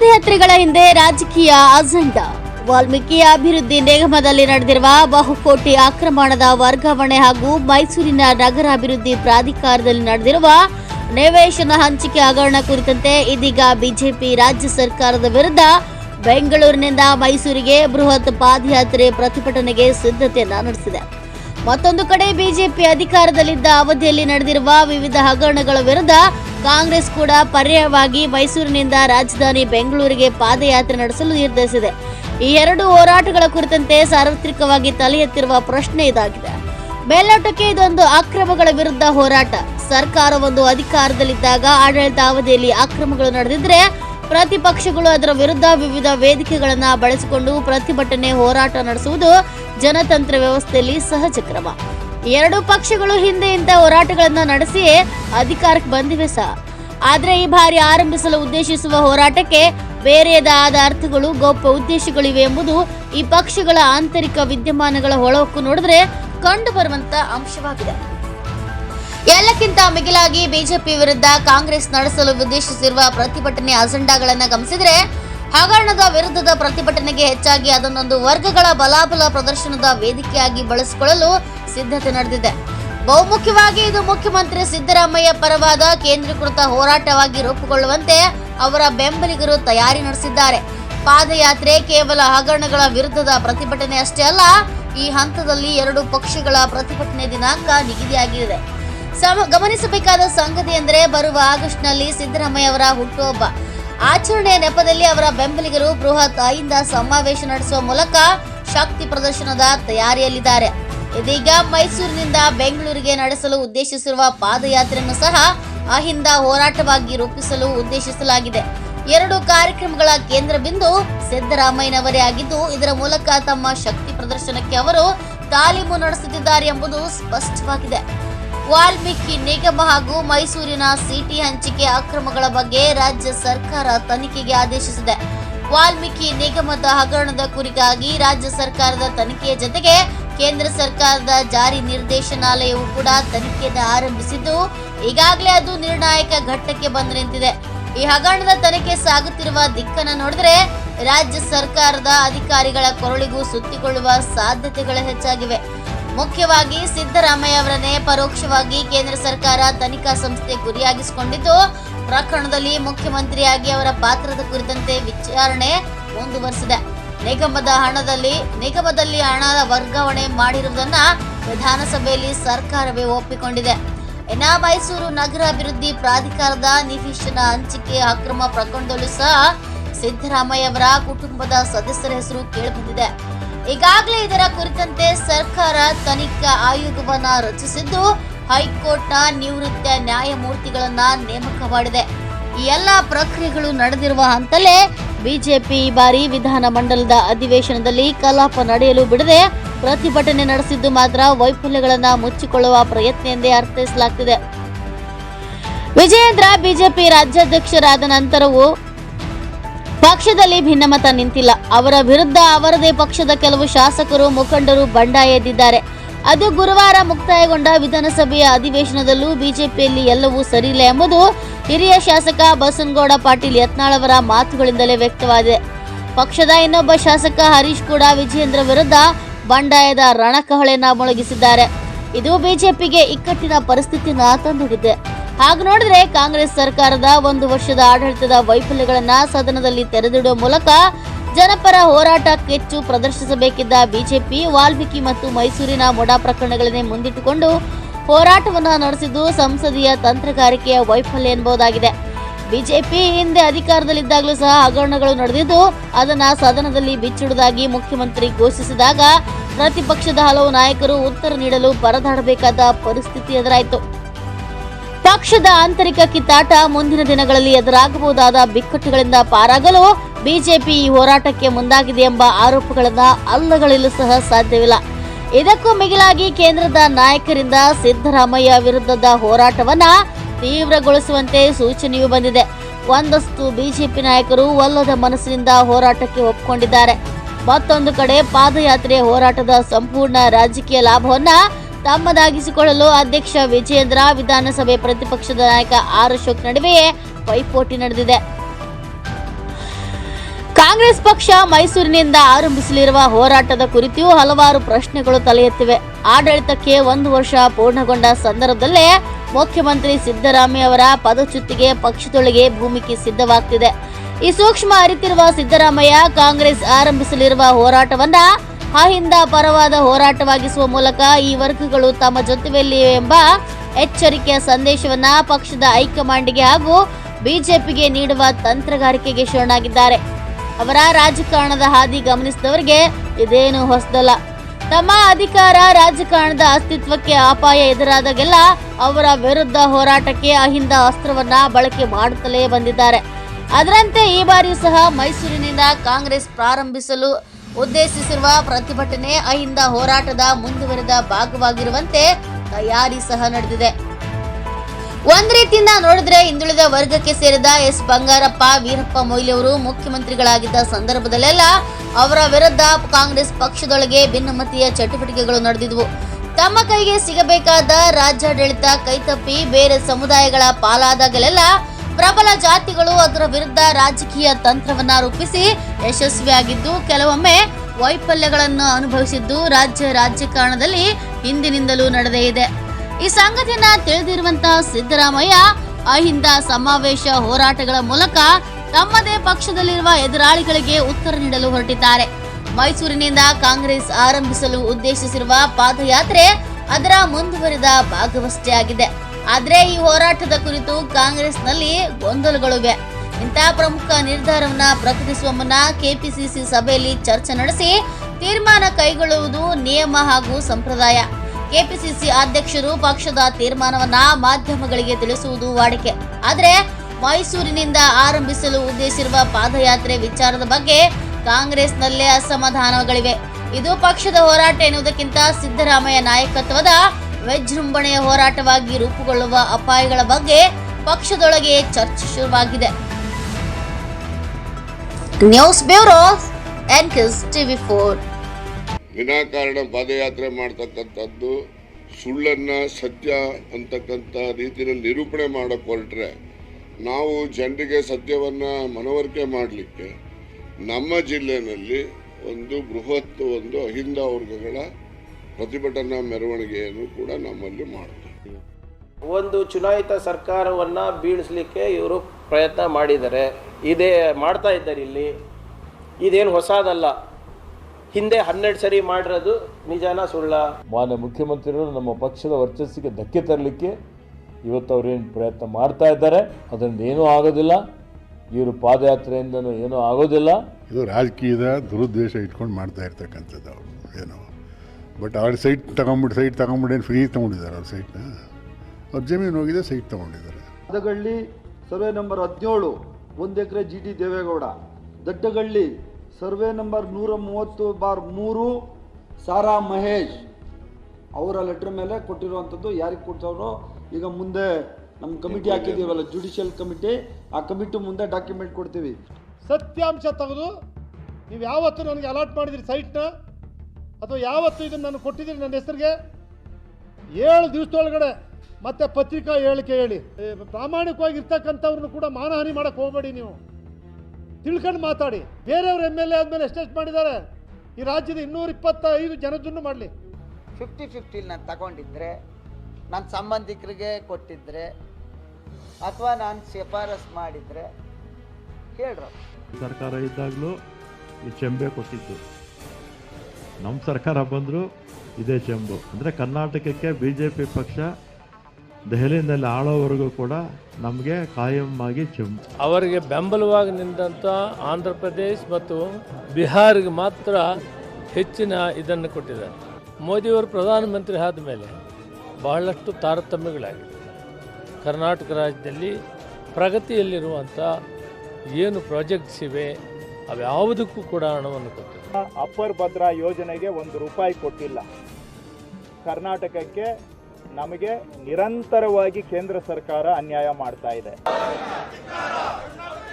ಪಾದಯಾತ್ರೆಗಳ ಹಿಂದೆ ರಾಜಕೀಯ ಅಜೆಂಡಾ. ವಾಲ್ಮೀಕಿ ಅಭಿವೃದ್ಧಿ ನಿಗಮದಲ್ಲಿ ನಡೆದಿರುವ ಬಹುಕೋಟಿ ಆಕ್ರಮಣದ ವರ್ಗಾವಣೆ ಹಾಗೂ ಮೈಸೂರಿನ ನಗರ ಅಭಿವೃದ್ಧಿ ಪ್ರಾಧಿಕಾರದಲ್ಲಿ ನಡೆದಿರುವ ನಿವೇಶನ ಹಂಚಿಕೆ ಹಗರಣ ಕುರಿತಂತೆ ಇದೀಗ ಬಿಜೆಪಿ ರಾಜ್ಯ ಸರ್ಕಾರದ ವಿರುದ್ಧ ಬೆಂಗಳೂರಿನಿಂದ ಮೈಸೂರಿಗೆ ಬೃಹತ್ ಪಾದಯಾತ್ರೆ ಪ್ರತಿಭಟನೆಗೆ ಸಿದ್ಧತೆಯನ್ನ ನಡೆಸಿದೆ. ಮತ್ತೊಂದು ಕಡೆ ಬಿಜೆಪಿ ಅಧಿಕಾರದಲ್ಲಿದ್ದ ಅವಧಿಯಲ್ಲಿ ನಡೆದಿರುವ ವಿವಿಧ ಹಗರಣಗಳ ವಿರುದ್ಧ ಕಾಂಗ್ರೆಸ್ ಕೂಡ ಪರ್ಯಾಯವಾಗಿ ಮೈಸೂರಿನಿಂದ ರಾಜಧಾನಿ ಬೆಂಗಳೂರಿಗೆ ಪಾದಯಾತ್ರೆ ನಡೆಸಲು ನಿರ್ಧರಿಸಿದೆ. ಈ ಎರಡು ಹೋರಾಟಗಳ ಕುರಿತಂತೆ ಸಾರ್ವತ್ರಿಕವಾಗಿ ತಲೆ ಎತ್ತಿರುವ ಪ್ರಶ್ನೆ ಇದಾಗಿದೆ. ಮೇಲ್ನೋಟಕ್ಕೆ ಇದೊಂದು ಅಕ್ರಮಗಳ ವಿರುದ್ಧ ಹೋರಾಟ. ಸರ್ಕಾರ ಒಂದು ಅಧಿಕಾರದಲ್ಲಿದ್ದಾಗ ಆಡಳಿತ ಅವಧಿಯಲ್ಲಿ ಅಕ್ರಮಗಳು ನಡೆದಿದ್ರೆ ಪ್ರತಿಪಕ್ಷಗಳು ಅದರ ವಿರುದ್ಧ ವಿವಿಧ ವೇದಿಕೆಗಳನ್ನು ಬಳಸಿಕೊಂಡು ಪ್ರತಿಭಟನೆ ಹೋರಾಟ ನಡೆಸುವುದು ಜನತಂತ್ರ ವ್ಯವಸ್ಥೆಯಲ್ಲಿ ಸಹಜ ಕ್ರಮ. ಎರಡು ಪಕ್ಷಗಳು ಹಿಂದೆ ಇಂಥ ಹೋರಾಟಗಳನ್ನು ನಡೆಸಿಯೇ ಅಧಿಕಾರಕ್ಕೆ ಬಂದಿವೆ ಸಹ. ಆದ್ರೆ ಈ ಬಾರಿ ಆರಂಭಿಸಲು ಉದ್ದೇಶಿಸುವ ಹೋರಾಟಕ್ಕೆ ಬೇರೆಯದಾದ ಅರ್ಥಗಳು, ಗೌಪ್ಯ ಉದ್ದೇಶಗಳಿವೆ ಎಂಬುದು ಈ ಪಕ್ಷಗಳ ಆಂತರಿಕ ವಿದ್ಯಮಾನಗಳ ಹೊಳಹೊಕ್ಕು ನೋಡಿದ್ರೆ ಕಂಡು ಬರುವಂತ ಅಂಶವಾಗಿದೆ. ಎಲ್ಲಕ್ಕಿಂತ ಮಿಗಿಲಾಗಿ ಬಿಜೆಪಿ ವಿರುದ್ಧ ಕಾಂಗ್ರೆಸ್ ನಡೆಸಲು ಉದ್ದೇಶಿಸಿರುವ ಪ್ರತಿಭಟನೆ ಅಜೆಂಡಾಗಳನ್ನು ಗಮನಿಸಿದರೆ ಹಗರಣದ ವಿರುದ್ಧದ ಪ್ರತಿಭಟನೆಗೆ ಹೆಚ್ಚಾಗಿ ಅದನ್ನೊಂದು ವರ್ಗಗಳ ಬಲಾಬಲ ಪ್ರದರ್ಶನದ ವೇದಿಕೆಯಾಗಿ ಬಳಸಿಕೊಳ್ಳಲು ಸಿದ್ಧತೆ ನಡೆದಿದೆ. ಬಹುಮುಖ್ಯವಾಗಿ ಇದು ಮುಖ್ಯಮಂತ್ರಿ ಸಿದ್ದರಾಮಯ್ಯ ಪರವಾದ ಕೇಂದ್ರೀಕೃತ ಹೋರಾಟವಾಗಿ ರೂಪುಗೊಳ್ಳುವಂತೆ ಅವರ ಬೆಂಬಲಿಗರು ತಯಾರಿ ನಡೆಸಿದ್ದಾರೆ. ಪಾದಯಾತ್ರೆ ಕೇವಲ ಹಗರಣಗಳ ವಿರುದ್ಧದ ಪ್ರತಿಭಟನೆ ಅಷ್ಟೇ ಅಲ್ಲ, ಈ ಹಂತದಲ್ಲಿ ಎರಡು ಪಕ್ಷಗಳ ಪ್ರತಿಭಟನೆ ದಿನಾಂಕ ನಿಗದಿಯಾಗಿದೆ. ಸಮ, ಗಮನಿಸಬೇಕಾದ ಸಂಗತಿ ಎಂದರೆ ಬರುವ ಆಗಸ್ಟ್ನಲ್ಲಿ ಸಿದ್ದರಾಮಯ್ಯ ಅವರ ಹುಟ್ಟುಹಬ್ಬ. ಆಚರಣೆಯ ನೆಪದಲ್ಲಿ ಅವರ ಬೆಂಬಲಿಗರು ಬೃಹತ್ ಆಯಿಂದ ಸಮಾವೇಶ ನಡೆಸುವ ಮೂಲಕ ಶಕ್ತಿ ಪ್ರದರ್ಶನದ ತಯಾರಿಯಲ್ಲಿದ್ದಾರೆ. ಇದೀಗ ಮೈಸೂರಿನಿಂದ ಬೆಂಗಳೂರಿಗೆ ನಡೆಸಲು ಉದ್ದೇಶಿಸಿರುವ ಪಾದಯಾತ್ರೆಯನ್ನು ಸಹ ಅಹಿಂದ ಹೋರಾಟವಾಗಿ ರೂಪಿಸಲು ಉದ್ದೇಶಿಸಲಾಗಿದೆ. ಎರಡು ಕಾರ್ಯಕ್ರಮಗಳ ಕೇಂದ್ರ ಬಿಂದು ಸಿದ್ದರಾಮಯ್ಯನವರೇ ಆಗಿದ್ದು, ಇದರ ಮೂಲಕ ತಮ್ಮ ಶಕ್ತಿ ಪ್ರದರ್ಶನಕ್ಕೆ ಅವರು ತಾಲೀಮು ನಡೆಸುತ್ತಿದ್ದಾರೆ ಎಂಬುದು ಸ್ಪಷ್ಟವಾಗಿದೆ. ವಾಲ್ಮೀಕಿ ನಿಗಮ ಹಾಗೂ ಮೈಸೂರಿನ ಸಿಟಿ ಹಂಚಿಕೆ ಅಕ್ರಮಗಳ ಬಗ್ಗೆ ರಾಜ್ಯ ಸರ್ಕಾರ ತನಿಖೆಗೆ ಆದೇಶಿಸಿದೆ. ವಾಲ್ಮೀಕಿ ನಿಗಮದ ಹಗರಣದ ಕುರಿತಾಗಿ ರಾಜ್ಯ ಸರ್ಕಾರದ ತನಿಖೆಯ ಜೊತೆಗೆ ಕೇಂದ್ರ ಸರ್ಕಾರದ ಜಾರಿ ನಿರ್ದೇಶನಾಲಯವು ಕೂಡ ತನಿಖೆಯನ್ನು ಆರಂಭಿಸಿದ್ದು, ಈಗಾಗಲೇ ಅದು ನಿರ್ಣಾಯಕ ಘಟ್ಟಕ್ಕೆ ಬಂದು ನಿಂತಿದೆ. ಈ ಹಗರಣದ ತನಿಖೆ ಸಾಗುತ್ತಿರುವ ದಿಕ್ಕನ್ನು ನೋಡಿದ್ರೆ, ರಾಜ್ಯ ಸರ್ಕಾರದ ಅಧಿಕಾರಿಗಳ ಕೊರಳಿಗೂ ಸುತ್ತಿಕೊಳ್ಳುವ ಸಾಧ್ಯತೆಗಳು ಹೆಚ್ಚಾಗಿವೆ. ಮುಖ್ಯವಾಗಿ ಸಿದ್ದರಾಮಯ್ಯ ಅವರನ್ನೇ ಪರೋಕ್ಷವಾಗಿ ಕೇಂದ್ರ ಸರ್ಕಾರ ತನಿಖಾ ಸಂಸ್ಥೆ ಗುರಿಯಾಗಿಸಿಕೊಂಡಿದ್ದು, ಪ್ರಕರಣದಲ್ಲಿ ಮುಖ್ಯಮಂತ್ರಿಯಾಗಿ ಅವರ ಪಾತ್ರದ ಕುರಿತಂತೆ ವಿಚಾರಣೆ ಮುಂದುವರೆಸಿದೆ ನಿಗಮದ ಹಣದಲ್ಲಿ, ನಿಗಮದಲ್ಲಿ ಹಣ ವರ್ಗಾವಣೆ ಮಾಡಿರುವುದನ್ನ ವಿಧಾನಸಭೆಯಲ್ಲಿ ಸರ್ಕಾರವೇ ಒಪ್ಪಿಕೊಂಡಿದೆ. ಇನ್ನ ಮೈಸೂರು ನಗರ ಅಭಿವೃದ್ಧಿ ಪ್ರಾಧಿಕಾರದ ನಿವೇಶನ ಹಂಚಿಕೆ ಅಕ್ರಮ ಪ್ರಕರಣದಲ್ಲೂ ಸಹ ಸಿದ್ದರಾಮಯ್ಯ ಅವರ ಕುಟುಂಬದ ಸದಸ್ಯರ ಹೆಸರು ಕೇಳಿಬಂದಿದೆ ಈಗಾಗಲೇ ಇದರ ಕುರಿತಂತೆ ಸರ್ಕಾರ ತನಿಖಾ ಆಯೋಗವನ್ನ ರಚಿಸಿದ್ದು, ಹೈಕೋರ್ಟ್ನ ನಿವೃತ್ತ ನ್ಯಾಯಮೂರ್ತಿಗಳನ್ನ ನೇಮಕ ಮಾಡಿದೆ. ಈ ಎಲ್ಲ ಪ್ರಕ್ರಿಯೆಗಳು ನಡೆದಿರುವ ಹಂತಲೇ ಬಿಜೆಪಿ ಈ ಬಾರಿ ವಿಧಾನ ಮಂಡಲದ ಅಧಿವೇಶನದಲ್ಲಿ ಕಲಾಪ ನಡೆಯಲು ಬಿಡದೆ ಪ್ರತಿಭಟನೆ ನಡೆಸಿದ್ದು ಮಾತ್ರ ವೈಫಲ್ಯಗಳನ್ನ ಮುಚ್ಚಿಕೊಳ್ಳುವ ಪ್ರಯತ್ನ ಎಂದೇ ಅರ್ಥೈಸಲಾಗ್ತಿದೆ. ವಿಜಯೇಂದ್ರ ಬಿಜೆಪಿ ರಾಜ್ಯಾಧ್ಯಕ್ಷರಾದ ನಂತರವೂ ಪಕ್ಷದಲ್ಲಿ ಭಿನ್ನಮತ ನಿಂತಿಲ್ಲ. ಅವರ ವಿರುದ್ಧ ಅವರದೇ ಪಕ್ಷದ ಕೆಲವು ಶಾಸಕರು, ಮುಖಂಡರು ಬಂಡಾಯ ಎದ್ದಿದ್ದಾರೆ. ಅದು ಗುರುವಾರ ಮುಕ್ತಾಯಗೊಂಡ ವಿಧಾನಸಭೆಯ ಅಧಿವೇಶನದಲ್ಲೂ ಬಿಜೆಪಿಯಲ್ಲಿ ಎಲ್ಲವೂ ಸರಿಯಿಲ್ಲ ಎಂಬುದು ಹಿರಿಯ ಶಾಸಕ ಬಸನಗೌಡ ಪಾಟೀಲ್ ಯತ್ನಾಳ್ ಅವರ ಮಾತುಗಳಿಂದಲೇ ವ್ಯಕ್ತವಾಗಿದೆ. ಪಕ್ಷದ ಇನ್ನೊಬ್ಬ ಶಾಸಕ ಹರೀಶ್ ಕೂಡ ವಿಜಯೇಂದ್ರ ವಿರುದ್ಧ ಬಂಡಾಯದ ರಣಕಹಳೆಯನ್ನ ಮೊಳಗಿಸಿದ್ದಾರೆ. ಇದು ಬಿಜೆಪಿಗೆ ಇಕ್ಕಟ್ಟಿನ ಪರಿಸ್ಥಿತಿಯನ್ನ ತಂದೊಡ್ಡಿದೆ. ಹಾಗೆ ನೋಡಿದ್ರೆ ಕಾಂಗ್ರೆಸ್ ಸರ್ಕಾರದ ಒಂದು ವರ್ಷದ ಆಡಳಿತದ ವೈಫಲ್ಯಗಳನ್ನ ಸದನದಲ್ಲಿ ತೆರೆದಿಡುವ ಮೂಲಕ ಜನಪರ ಹೋರಾಟ ಕೆಚ್ಚು ಪ್ರದರ್ಶಿಸಬೇಕಿದ್ದ ಬಿಜೆಪಿ, ವಾಲ್ಮೀಕಿ ಮತ್ತು ಮೈಸೂರಿನ ಮೊಡ ಪ್ರಕರಣಗಳನ್ನೇ ಮುಂದಿಟ್ಟುಕೊಂಡು ಹೋರಾಟವನ್ನು ನಡೆಸಿದ್ದು ಸಂಸದೀಯ ತಂತ್ರಗಾರಿಕೆಯ ವೈಫಲ್ಯ ಎನ್ನಬಹುದಾಗಿದೆ ಬಿಜೆಪಿ ಹಿಂದೆ ಅಧಿಕಾರದಲ್ಲಿದ್ದಾಗಲೂ ಸಹ ಹಗರಣಗಳು ನಡೆದಿದ್ದು, ಅದನ್ನು ಸದನದಲ್ಲಿ ಬಿಚ್ಚಿಡುವುದಾಗಿ ಮುಖ್ಯಮಂತ್ರಿ ಘೋಷಿಸಿದಾಗ ಪ್ರತಿಪಕ್ಷದ ಹಲವು ನಾಯಕರು ಉತ್ತರ ನೀಡಲು ಪರದಾಡಬೇಕಾದ ಪರಿಸ್ಥಿತಿ ಎದುರಾಯಿತು. ಪಕ್ಷದ ಆಂತರಿಕ ಕಿತ್ತಾಟ ಮುಂದಿನ ದಿನಗಳಲ್ಲಿ ಎದುರಾಗಬಹುದಾದ ಬಿಕ್ಕಟ್ಟುಗಳಿಂದ ಪಾರಾಗಲು ಬಿಜೆಪಿ ಈ ಹೋರಾಟಕ್ಕೆ ಮುಂದಾಗಿದೆ ಎಂಬ ಆರೋಪಗಳನ್ನು ಅಲ್ಲಗಳಿಲು ಸಹ ಸಾಧ್ಯವಿಲ್ಲ. ಇದಕ್ಕೂ ಮಿಗಿಲಾಗಿ ಕೇಂದ್ರದ ನಾಯಕರಿಂದ ಸಿದ್ದರಾಮಯ್ಯ ವಿರುದ್ಧದ ಹೋರಾಟವನ್ನ ತೀವ್ರಗೊಳಿಸುವಂತೆ ಸೂಚನೆಯೂ ಬಂದಿದೆ. ಒಂದಷ್ಟು ಬಿಜೆಪಿ ನಾಯಕರು ಒಲ್ಲದ ಮನಸ್ಸಿನಿಂದ ಹೋರಾಟಕ್ಕೆ ಒಪ್ಪಿಕೊಂಡಿದ್ದಾರೆ ಮತ್ತೊಂದು ಕಡೆ ಪಾದಯಾತ್ರೆ ಹೋರಾಟದ ಸಂಪೂರ್ಣ ರಾಜಕೀಯ ಲಾಭವನ್ನ ತಮ್ಮದಾಗಿಸಿಕೊಳ್ಳಲು ಅಧ್ಯಕ್ಷ ವಿಜಯೇಂದ್ರ ವಿಧಾನಸಭೆ ಪ್ರತಿಪಕ್ಷದ ನಾಯಕ ಆರ್ ಅಶೋಕ್ ನಡುವೆಯೇ ಪೈಪೋಟಿ ನಡೆದಿದೆ. ಕಾಂಗ್ರೆಸ್ ಪಕ್ಷ ಮೈಸೂರಿನಿಂದ ಆರಂಭಿಸಲಿರುವ ಹೋರಾಟದ ಕುರಿತು ಹಲವಾರು ಪ್ರಶ್ನೆಗಳು ತಲೆ ಎತ್ತಿವೆ ಆಡಳಿತಕ್ಕೆ ಒಂದು ವರ್ಷ ಪೂರ್ಣಗೊಂಡ ಸಂದರ್ಭದಲ್ಲೇ ಮುಖ್ಯಮಂತ್ರಿ ಸಿದ್ದರಾಮಯ್ಯ ಅವರ ಪದಚ್ಯುತಿಗೆ ಪಕ್ಷದೊಳಗೆ ಭೂಮಿಕೆ ಸಿದ್ಧವಾಗ್ತಿದೆ. ಈ ಸೂಕ್ಷ್ಮ ಅರಿತಿರುವ ಸಿದ್ದರಾಮಯ್ಯ ಕಾಂಗ್ರೆಸ್ ಆರಂಭಿಸಲಿರುವ ಹೋರಾಟವನ್ನ ಅಹಿಂದ ಪರವಾದ ಹೋರಾಟವಾಗಿಸುವ ಮೂಲಕ ಈ ವರ್ಗಗಳು ತಮ್ಮ ಜೊತೆಯಲ್ಲಿವೆ ಎಂಬ ಎಚ್ಚರಿಕೆಯ ಸಂದೇಶವನ್ನ ಪಕ್ಷದ ಹೈಕಮಾಂಡ್ಗೆ ಹಾಗೂ ಬಿಜೆಪಿಗೆ ನೀಡುವ ತಂತ್ರಗಾರಿಕೆಗೆ ಶರಣಾಗಿದ್ದಾರೆ. ಅವರ ರಾಜಕಾರಣದ ಹಾದಿ ಗಮನಿಸಿದವರಿಗೆ ಇದೇನು ಹೊಸದಲ್ಲ. ತಮ್ಮ ಅಧಿಕಾರ ರಾಜಕಾರಣದ ಅಸ್ತಿತ್ವಕ್ಕೆ ಅಪಾಯ ಎದುರಾದಾಗೆಲ್ಲ ಅವರ ವಿರುದ್ಧ ಹೋರಾಟಕ್ಕೆ ಅಹಿಂದ ಅಸ್ತ್ರವನ್ನ ಬಳಕೆ ಮಾಡುತ್ತಲೇ ಬಂದಿದ್ದಾರೆ. ಅದರಂತೆ ಈ ಬಾರಿಯೂ ಸಹ ಮೈಸೂರಿನಿಂದ ಕಾಂಗ್ರೆಸ್ ಪ್ರಾರಂಭಿಸಲು ಉದ್ದೇಶಿಸಿರುವ ಪ್ರತಿಭಟನೆ ಅಹಿಂದ ಹೋರಾಟದ ಮುಂದುವರೆದ ಭಾಗವಾಗಿರುವಂತೆ ತಯಾರಿ ಸಹ ನಡೆದಿದೆ. ಒಂದ್ ರೀತಿಯಿಂದ ನೋಡಿದ್ರೆ ಹಿಂದುಳಿದ ವರ್ಗಕ್ಕೆ ಸೇರಿದ ಎಸ್. ಬಂಗಾರಪ್ಪ, ವೀರಪ್ಪ ಮೊಯ್ಲಿ ಅವರು ಮುಖ್ಯಮಂತ್ರಿಗಳಾಗಿದ್ದ ಸಂದರ್ಭದಲ್ಲೆಲ್ಲ ಅವರ ವಿರುದ್ಧ ಕಾಂಗ್ರೆಸ್ ಪಕ್ಷದೊಳಗೆ ಭಿನ್ನಮತೀಯ ಚಟುವಟಿಕೆಗಳು ನಡೆದಿದ್ವು. ತಮ್ಮ ಕೈಗೆ ಸಿಗಬೇಕಾದ ರಾಜ್ಯಾಡಳಿತ ಕೈತಪ್ಪಿ ಬೇರೆ ಸಮುದಾಯಗಳ ಪಾಲಾದಾಗಲೆಲ್ಲ ಪ್ರಬಲ ಜಾತಿಗಳು ಅದರ ವಿರುದ್ಧ ರಾಜಕೀಯ ತಂತ್ರವನ್ನ ರೂಪಿಸಿ ಯಶಸ್ವಿಯಾಗಿದ್ದು, ಕೆಲವೊಮ್ಮೆ ವೈಫಲ್ಯಗಳನ್ನು ಅನುಭವಿಸಿದ್ದು ರಾಜ್ಯ ರಾಜಕಾರಣದಲ್ಲಿ ಹಿಂದಿನಿಂದಲೂ ನಡೆದೇ ಇದೆ. ಈ ಸಂಗತಿಯನ್ನ ತಿಳಿದಿರುವಂತಹ ಸಿದ್ದರಾಮಯ್ಯ, ಅಹಿಂದ ಸಮಾವೇಶ ಹೋರಾಟಗಳ ಮೂಲಕ ತಮ್ಮದೇ ಪಕ್ಷದಲ್ಲಿರುವ ಎದುರಾಳಿಗಳಿಗೆ ಉತ್ತರ ನೀಡಲು ಹೊರಟಿದ್ದಾರೆ. ಮೈಸೂರಿನಿಂದ ಕಾಂಗ್ರೆಸ್ ಆರಂಭಿಸಲು ಉದ್ದೇಶಿಸಿರುವ ಪಾದಯಾತ್ರೆ ಅದರ ಮುಂದುವರಿದ ಭಾಗವಷ್ಟೇ ಆಗಿದೆ. ಆದ್ರೆ ಈ ಹೋರಾಟದ ಕುರಿತು ಕಾಂಗ್ರೆಸ್ನಲ್ಲಿ ಗೊಂದಲಗಳಿವೆ. ಇಂತಹ ಪ್ರಮುಖ ನಿರ್ಧಾರವನ್ನ ಪ್ರಕಟಿಸುವ ಮುನ್ನ ಕೆಪಿಸಿಸಿ ಸಭೆಯಲ್ಲಿ ಚರ್ಚೆ ನಡೆಸಿ ತೀರ್ಮಾನ ಕೈಗೊಳ್ಳುವುದು ನಿಯಮ ಹಾಗೂ ಸಂಪ್ರದಾಯ. ಕೆಪಿಸಿಸಿ ಅಧ್ಯಕ್ಷರು ಪಕ್ಷದ ತೀರ್ಮಾನವನ್ನ ಮಾಧ್ಯಮಗಳಿಗೆ ತಿಳಿಸುವುದು ವಾಡಿಕೆ. ಆದರೆ ಮೈಸೂರಿನಿಂದ ಆರಂಭಿಸಲು ಉದ್ದೇಶಿರುವ ಪಾದಯಾತ್ರೆ ವಿಚಾರದ ಬಗ್ಗೆ ಕಾಂಗ್ರೆಸ್ನಲ್ಲೇ ಅಸಮಾಧಾನಗಳಿವೆ. ಇದು ಪಕ್ಷದ ಹೋರಾಟ ಎನ್ನುವುದಕ್ಕಿಂತ ಸಿದ್ದರಾಮಯ್ಯ ನಾಯಕತ್ವದ ವಿಜೃಂಭಣೆಯ ಹೋರಾಟವಾಗಿ ರೂಪುಗೊಳ್ಳುವ ಅಪಾಯಗಳ ಬಗ್ಗೆ ಪಕ್ಷದೊಳಗೆ ಚರ್ಚೆ ಶುರುವಾಗಿದೆ. News bureau TV four. ವಿನಾಕಾರಣ ಪಾದಯಾತ್ರೆ ಮಾಡ್ತಕ್ಕಂಥದ್ದು ಸುಳ್ಳನ್ನು ಸತ್ಯ ಅಂತಕ್ಕಂಥ ರೀತಿಯಲ್ಲಿ ನಿರೂಪಣೆ ಮಾಡಕ್ಕೆ ಹೊರಟ್ರೆ ನಾವು ಜನರಿಗೆ ಸತ್ಯವನ್ನ ಮನವರಿಕೆ ಮಾಡಲಿಕ್ಕೆ ನಮ್ಮ ಜಿಲ್ಲೆಯಲ್ಲಿ ಒಂದು ಬೃಹತ್ ಒಂದು ಅಹಿಂದ ವರ್ಗಗಳ ಪ್ರತಿಭಟನಾ ಮೆರವಣಿಗೆಯನ್ನು ಕೂಡ ನಮ್ಮಲ್ಲಿ ಮಾಡ್ತೀವಿ ಒಂದು ಚುನಾಯಿತ ಸರ್ಕಾರವನ್ನು ಬೀಳಿಸಲಿಕ್ಕೆ ಇವರು ಪ್ರಯತ್ನ ಮಾಡಿದ್ದಾರೆ ಇದೇ ಮಾಡ್ತಾ ಇದ್ದಾರೆ ಇಲ್ಲಿ ಇದೇನು ಹೊಸದಲ್ಲ. ಹಿಂದೆ ಹನ್ನೆರಡು ಸರಿ ಮಾಡಿರೋದು ನಿಜಾನ ಸುಳ್ಳ? ಮಾನ್ಯ ಮುಖ್ಯಮಂತ್ರಿಗಳು ನಮ್ಮ ಪಕ್ಷದ ವರ್ಚಸ್ಸಿಗೆ ಧಕ್ಕೆ ತರಲಿಕ್ಕೆ ಇವತ್ತು ಅವರೇನು ಪ್ರಯತ್ನ ಮಾಡ್ತಾ ಇದ್ದಾರೆ ಅದರಿಂದ ಏನೂ ಆಗೋದಿಲ್ಲ. ಇವರು ಪಾದಯಾತ್ರೆಯಿಂದನೂ ಏನೂ ಆಗೋದಿಲ್ಲ. ಇದು ರಾಜಕೀಯದ ದುರುದ್ದೇಶ ಇಟ್ಕೊಂಡು ಮಾಡ್ತಾ ಇರ್ತಕ್ಕಂಥದ್ದು ಅವರು ಏನೋ? ಬಟ್ ಅವ್ರ ಸೈಟ್ ತಗೊಂಬಿಟ್ಟು ಸೈಟ್ ತಗೊಂಬಿಟ್ಟು ಏನು ಫ್ರೀ ತೊಗೊಂಡಿದ್ದಾರೆ ಅವ್ರ ಸೈಟ್ನ? ಅವ್ರ ಜಮೀನು ಹೋಗಿದೆ ಸೈಟ್ ತಗೊಂಡಿದ್ದಾರೆ. ದಡ್ಡಗಳ್ಳಿ ಸರ್ವೆ ನಂಬರ್ ಹದಿನೇಳು ಒಂದು ಎಕರೆ G T Devegowda. Daddagalli survey number ನೂರ ಮೂವತ್ತು ಬಾರ್ ಮೂರು ಸಾರಾ ಮಹೇಶ್. ಅವರ ಲೆಟ್ರ್ ಮೇಲೆ ಕೊಟ್ಟಿರುವಂಥದ್ದು ಯಾರಿಗೆ ಕೊಡ್ತಾರೋ ಈಗ ಮುಂದೆ ನಮ್ಮ ಕಮಿಟಿ ಹಾಕಿದ್ದೀವಲ್ಲ ಜುಡಿಷಿಯಲ್ ಕಮಿಟಿ ಆ ಕಮಿಟಿ ಮುಂದೆ ಡಾಕ್ಯುಮೆಂಟ್ ಕೊಡ್ತೀವಿ. ಸತ್ಯಾಂಶ ತೆಗೆದು ನೀವು ಯಾವತ್ತು ನನಗೆ ಅಲಾಟ್ ಮಾಡಿದ್ರಿ ಸೈಟ್ನ? ಅಥವಾ ಯಾವತ್ತು ಇದನ್ನು ನಾನು ಕೊಟ್ಟಿದ್ದೀನಿ ನನ್ನ ಹೆಸರಿಗೆ? ಏಳು ದಿವಸದೊಳಗಡೆ ಮತ್ತೆ ಪತ್ರಿಕಾ ಹೇಳಿಕೆ ಹೇಳಿ. ಪ್ರಾಮಾಣಿಕವಾಗಿ ಇರ್ತಕ್ಕಂಥವ್ರನ್ನ ಕೂಡ ಮಾನಹಾನಿ ಮಾಡಕ್ಕೆ ಹೋಗಬೇಡಿ ನೀವು. ತಿಳ್ಕೊಂಡು ಮಾತಾಡಿ. ಬೇರೆಯವ್ರ ಎಂ ಎಲ್ ಎ ಆದಮೇಲೆ ಎಷ್ಟೆಷ್ಟು ಮಾಡಿದ್ದಾರೆ? ಈ ರಾಜ್ಯದ ಇನ್ನೂರ ಇಪ್ಪತ್ತೈದು ಜನದನ್ನು ಮಾಡಲಿ. ಫಿಫ್ಟಿ ಫಿಫ್ಟಿಲಿ ನಾನು ತಗೊಂಡಿದ್ರೆ ನನ್ನ ಸಂಬಂಧಿಕರಿಗೆ ಕೊಟ್ಟಿದ್ರೆ ಅಥವಾ ನಾನು ಶಿಫಾರಸ್ ಮಾಡಿದರೆ ಹೇಳ್ರು. ಸರ್ಕಾರ ಇದ್ದಾಗಲೂ ಈ ಚೆಂಬೆ ಕೊಟ್ಟಿದ್ದು. ನಮ್ಮ ಸರ್ಕಾರ ಬಂದರೂ ಇದೇ ಚೆಂಬು. ಅಂದರೆ ಕರ್ನಾಟಕಕ್ಕೆ ಬಿ ಜೆ ಪಿ ಪಕ್ಷ ದೆಹಲಿಯಲ್ಲಿ ಆಳೋವರೆಗೂ ಕೂಡ ನಮಗೆ ಕಾಯಂ ಆಗಿ ಚೆಂಬು. ಅವರಿಗೆ ಬೆಂಬಲವಾಗಿ ನಿಂತ ಆಂಧ್ರ ಪ್ರದೇಶ್ ಮತ್ತು ಬಿಹಾರಿಗೆ ಮಾತ್ರ ಹೆಚ್ಚಿನ ಇದನ್ನು ಕೊಟ್ಟಿದ್ದಾರೆ. ಮೋದಿಯವರು ಪ್ರಧಾನಮಂತ್ರಿ ಆದ ಮೇಲೆ ಬಹಳಷ್ಟು ತಾರತಮ್ಯಗಳಾಗಿದೆ ಕರ್ನಾಟಕ ರಾಜ್ಯದಲ್ಲಿ ಪ್ರಗತಿಯಲ್ಲಿರುವಂಥ ಏನು ಪ್ರಾಜೆಕ್ಟ್ಸ್ ಇವೆ ಅವ್ಯಾವುದಕ್ಕೂ ಕೂಡ ಹಣವನ್ನು ಕೊಟ್ಟಿದ್ದಾರೆ. ಅಪ್ಪರ್ ಭದ್ರಾ ಯೋಜನೆಗೆ ಒಂದು ರೂಪಾಯಿ ಕೊಟ್ಟಿಲ್ಲ. ಕರ್ನಾಟಕಕ್ಕೆ ನಮಗೆ ನಿರಂತರವಾಗಿ ಕೇಂದ್ರ ಸರ್ಕಾರ ಅನ್ಯಾಯ ಮಾಡ್ತಾ ಇದೆ.